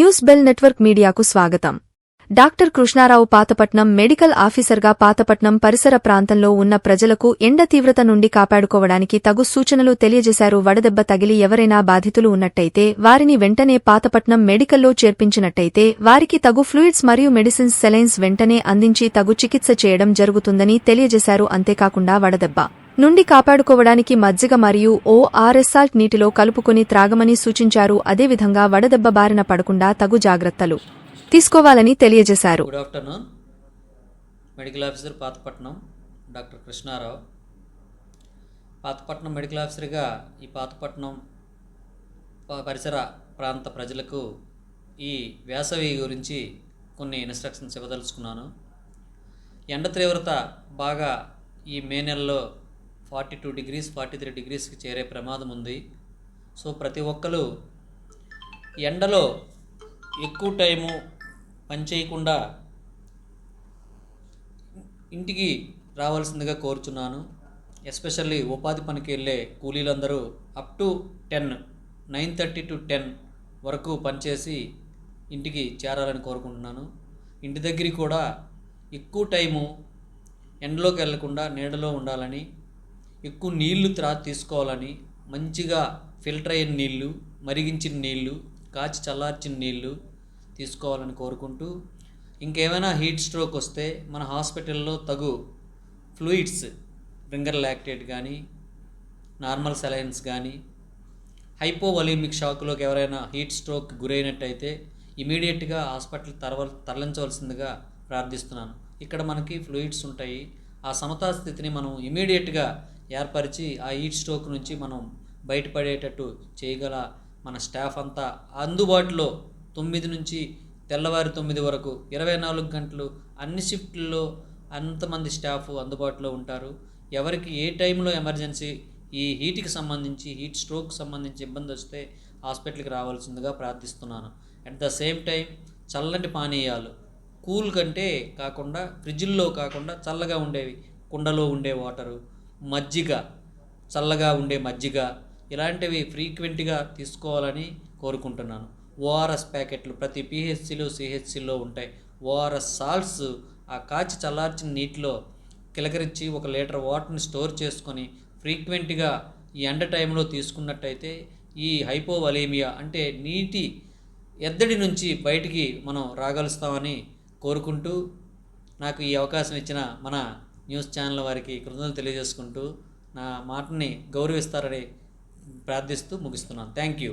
News bell network మీడియాకు స్వాగతం. Doctor Krishnarao Pathapatnam medical ఆఫీసర్గా పాతపట్నం పరిసర ప్రాంతంలో ఉన్న ప్రజలకు ఎండ తీవ్రత నుండి కాపాడుకోవడానికి తగు సూచనలు తెలియజేశారు వడదెబ్బ తగిలి ఎవరైనా బాధితులు ఉన్నట్టయితే వారిని వెంటనే పాతపట్నం మెడికల్లో చేర్పించినట్టయితే వారికి తగు ఫ్లూయిడ్స్ మరియు మెడిసిన్స్ సెలైన్స్ వెంటనే అందించి తగు చికిత్స చేయడం జరుగుతుందని తెలియజేశారు అంతేకాకుండా వడదెబ్బ. నుండి కాపాడుకోవడానికి మజ్జిగ మరియు ఓ ఆర్ఎస్సాల్ట్ నీటిలో కలుపుకుని త్రాగమని సూచించారు. అదేవిధంగా వడదెబ్బ బారిన పడకుండా తగు జాగ్రత్తలు తీసుకోవాలని తెలియజేశారు. Good afternoon medical officer Pathapatnam doctor Krishnarao Pathapatnam medical ఆఫీసర్గా ఈ పాతపట్నం పరిసర ప్రాంత ప్రజలకు ఈ వేసవి గురించి కొన్ని ఇన్స్ట్రక్షన్స్ ఇవ్వదలుచుకున్నాను. ఎండ తీవ్రత బాగా ఈ మే నెలలో forty two degrees forty three డిగ్రీస్కి చేరే ప్రమాదం ఉంది. సో ప్రతి ఒక్కరు ఎండలో ఎక్కువ టైము పని చేయకుండా ఇంటికి రావాల్సిందిగా కోరుచున్నాను. ఎస్పెషల్లీ ఉపాధి పనికి వెళ్ళే కూలీలందరూ up to ten nine thirty to ten వరకు పనిచేసి ఇంటికి చేరాలని కోరుకుంటున్నాను. ఇంటి దగ్గరికి కూడా ఎక్కువ టైము ఎండలోకి వెళ్ళకుండా నీడలో ఉండాలని ఎక్కువ నీళ్ళు త్రా తీసుకోవాలని మంచిగా ఫిల్టర్ అయిన నీళ్ళు మరిగించిన నీళ్ళు కాచి చల్లార్చిన నీళ్ళు తీసుకోవాలని కోరుకుంటూ ఇంకేమైనా హీట్ స్ట్రోక్ వస్తే మన హాస్పిటల్లో తగు ఫ్లూయిడ్స్ రింగర్ లాక్టేట్ కానీ నార్మల్ సెలైన్స్ కానీ హైపోవలీమిక్ షాక్లోకి ఎవరైనా హీట్ స్ట్రోక్ గురైనట్టయితే ఇమీడియట్గా హాస్పిటల్ తరవ తరలించవలసిందిగా ప్రార్థిస్తున్నాను. ఇక్కడ మనకి ఫ్లూయిడ్స్ ఉంటాయి. ఆ సమతా స్థితిని మనం ఇమీడియట్గా ఏర్పరిచి ఆ హీట్ స్ట్రోక్ నుంచి మనం బయటపడేటట్టు చేయగల మన స్టాఫ్ అంతా అందుబాటులో తొమ్మిది నుంచి తెల్లవారి తొమ్మిది వరకు ఇరవై నాలుగు గంటలు అన్ని షిఫ్ట్లలో అంతమంది స్టాఫ్ అందుబాటులో ఉంటారు. ఎవరికి ఏ టైంలో ఎమర్జెన్సీ ఈ హీట్కి సంబంధించి హీట్ స్ట్రోక్ సంబంధించి ఇబ్బంది వస్తే హాస్పిటల్కి రావాల్సిందిగా ప్రార్థిస్తున్నాను. అట్ ద సేమ్ టైం చల్లటి పానీయాలు కూల్ కంటే కాకుండా ఫ్రిడ్జ్ల్లో కాకుండా చల్లగా ఉండేవి కుండలో ఉండే వాటరు మజ్జిగ చల్లగా ఉండే మజ్జిగ ఇలాంటివి ఫ్రీక్వెంట్గా తీసుకోవాలని కోరుకుంటున్నాను. ఓఆర్ఎస్ ప్యాకెట్లు ప్రతి పిహెచ్సిలో సిహెచ్సిలో ఉంటాయి. ఓఆర్ఎస్ సాల్ట్స్ ఆ కాచి చల్లార్చిన నీటిలో కిలకరించి ఒక లీటర్ వాటర్ని స్టోర్ చేసుకొని ఫ్రీక్వెంట్గా ఈ ఎండ టైంలో తీసుకున్నట్టయితే ఈ హైపోవలేమియా అంటే నీటి ఎద్దడి నుంచి బయటికి మనం రాగలుస్తామని కోరుకుంటూ నాకు ఈ అవకాశం ఇచ్చిన మన న్యూస్ ఛానల్ వారికి కృతజ్ఞతలు తెలియజేసుకుంటూ నా మాటని గౌరవిస్తారని ప్రార్థిస్తూ ముగిస్తున్నాను. Thank you.